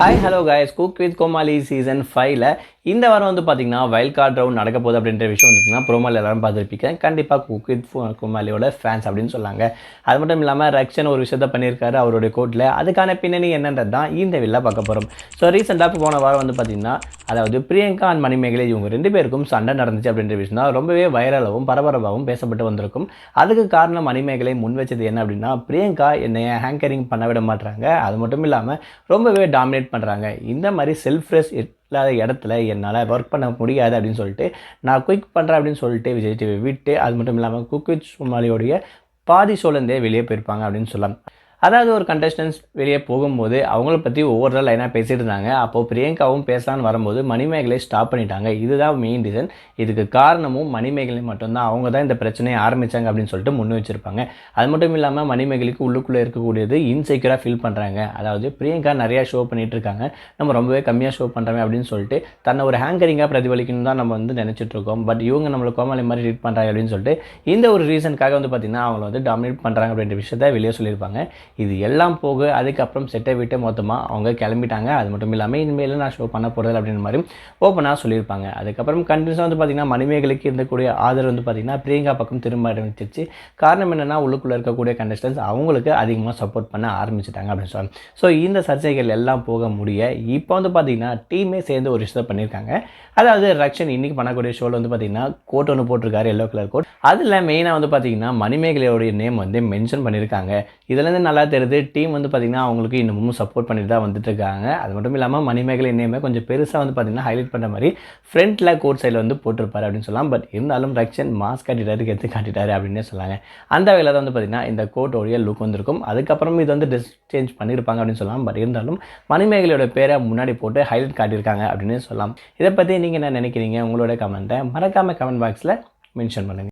Hi hello guys cook with Comali season ஃபைவ்ல இந்த வாரம் வந்து பார்த்தீங்கன்னா வைல்ட் கார்ட் ரவுண்ட் நடக்க போகுது அப்படின்ற விஷயம் வந்து பார்த்தீங்கன்னா ப்ரோமால் எல்லாரும் பார்த்துருப்பீங்க. கண்டிப்பாக குக் வித் கோமாளியோட ஃபேன்ஸ் அப்படின்னு சொன்னாங்க. அது மட்டும் இல்லாமல் ரக்ஷன் ஒரு விஷயத்த பண்ணியிருக்காரு அவருடைய கோர்ட்டில் அதுக்கான பின்னணி என்னன்றது தான் இந்த வில்ல பார்க்க போகிறோம் ஸோ ரீசெண்டாக போன வாரம் வந்து பார்த்தீங்கன்னா அதாவது பிரியங்கா அண்ட் மணிமேகலை இவங்க ரெண்டு பேருக்கும் சண்டை நடந்துச்சு அப்படின்ற விஷயம் தான் ரொம்பவே வைரலாகவும் பரபரப்பாகவும் பேசப்பட்டு வந்திருக்கும். அதுக்கு காரணம் மணிமேகலை முன் வச்சது என்ன அப்படின்னா பிரியங்கா என்னை ஹேங்கரிங் பண்ண விட மாட்டாங்க அது மட்டும் இல்லாமல் ரொம்பவே டாமினேட் பண்ணுறாங்க இந்த மாதிரி செல்ஃப் ரெஸ் இல்லாத இடத்துல என்னால் ஒர்க் பண்ண முடியாது அப்படின்னு சொல்லிட்டு நான் குயிக் பண்ணுறேன் அப்படின்னு சொல்லிட்டு விஜய் டிவி விட்டு அது மட்டும் இல்லாமல் குக் வித் சுமாலியோடைய பாதி சோழந்தே வெளியே போயிருப்பாங்க அப்படின்னு சொல்லலாம். அதாவது ஒரு கண்டஸ்டன்ஸ் வெளியே போகும்போது அவங்கள பற்றி ஒவ்வொரு லைனாக பேசிட்டு இருந்தாங்க. அப்போது பிரியங்காவும் பேசலான்னு வரும்போது மணிமேகலை ஸ்டாப் பண்ணிட்டாங்க. இதுதான் மெயின் ரீசன் இதுக்கு காரணமும் மணிமேகலை மட்டும்தான். அவங்க தான் இந்த பிரச்சனையை ஆரம்பித்தாங்க அப்படின்னு சொல்லிட்டு முன் வச்சுருப்பாங்க. அது மட்டும் இல்லாமல் மணிமேகலைக்கு உள்ளுக்குள்ளே இருக்கக்கூடியது இன்செக்யூராக ஃபீல் பண்ணுறாங்க அதாவது பிரியங்கா நிறையா ஷோ பண்ணிகிட்டு இருக்காங்க. நம்ம ரொம்பவே கம்மியாக ஷோ பண்ணுறோமே அப்படின்னு சொல்லிட்டு தன்னை ஒரு ஹேங்கரிங்காக பிரதிபலிக்கணும் தான் நம்ம வந்து நினச்சிட்டு இருக்கோம். பட் இவங்க நம்மளை கோமாளி மாதிரி ட்ரீட் பண்ணுறாங்க அப்படின்னு சொல்லிட்டு இந்த ஒரு ரீசனுக்காக வந்து பார்த்திங்கன்னா அவங்கள வந்து டாமினேட் பண்ணுறாங்க அப்படின்ற விஷயத்த வெளியே சொல்லியிருப்பாங்க. இது எல்லாம் போக அதுக்கப்புறம் செட்டை விட்டு மொத்தமாக அவங்க கிளம்பிட்டாங்க. அது மட்டும் இல்லாமல் இனிமேல் நான் ஷோ பண்ண போகிறது அப்படின்ற மாதிரி ஓப்பனாக சொல்லியிருப்பாங்க. அதுக்கப்புறம் கண்டினியூஸாக வந்து பார்த்திங்கன்னா மணிமேகலைக்கு இருந்தக்கூடிய ஆதரவு வந்து பார்த்திங்கன்னா பிரியங்கா பக்கம் திரும்ப ஆரம்பிச்சிருச்சு. காரணம் என்னென்னா உள்ளுக்குள்ளே இருக்கக்கூடிய கண்டஸ்டன்ஸ் அவங்களுக்கு அதிகமாக சப்போர்ட் பண்ண ஆரம்பிச்சிட்டாங்க அப்படின்னு சொல்லலாம். ஸோ இந்த சர்ச்சைகள் எல்லாம் போக முடிய இப்போ வந்து பார்த்திங்கன்னா டீமே சேர்ந்து ஒரு விஷயத்தை பண்ணியிருக்காங்க. அதாவது ரக்ஷன் இன்றைக்கி பண்ணக்கூடிய ஷோவில் வந்து பார்த்திங்கன்னா கோட் ஒன்று போட்டிருக்காரு எல்லோ கலர் கோட் அதில் மெயினாக வந்து பார்த்திங்கன்னா மணிமேகலையோடைய நேம் வந்து மென்ஷன் பண்ணியிருக்காங்க. இதுலேருந்து நல்லா தெரியுது டீம் வந்து பார்த்திங்கன்னா அவங்களுக்கு இன்னமும் சப்போர்ட் பண்ணிட்டு தான் வந்துட்டு இருக்காங்க அது மட்டும் இல்லாமல் மணிமேகலை நேமே கொஞ்சம் பெருசாக வந்து பார்த்திங்கன்னா ஹைலைட் பண்ணுற மாதிரி ஃப்ரண்ட்டில் கோட் சைடில் வந்து போட்டிருப்பாரு அப்படின்னு சொல்லலாம். பட் இருந்தாலும் ரக்ஷன் மாஸ்க் காட்டிட்டாரு கெத்து காட்டிட்டாரு அப்படின்னே சொல்லாங்க. அந்த வகையில் தான் வந்து பார்த்திங்கன்னா இந்த கோட்டோடைய லுக் வந்திருக்கும். அதுக்கப்புறம் இது வந்து டிஸ் சேஞ்ச் பண்ணியிருப்பாங்க அப்படின்னு சொல்லலாம். பட் இருந்தாலும் மணிமேகலையோட பேரை முன்னாடி போட்டு ஹைலைட் காட்டியிருக்காங்க அப்படின்னு சொல்லலாம். இதை பற்றி நீங்கள் என்ன நினைக்கிறீங்க? உங்களோட கமெண்ட்டை மறக்காமல் கமெண்ட் பாக்ஸில் மென்ஷன் பண்ணுங்கள்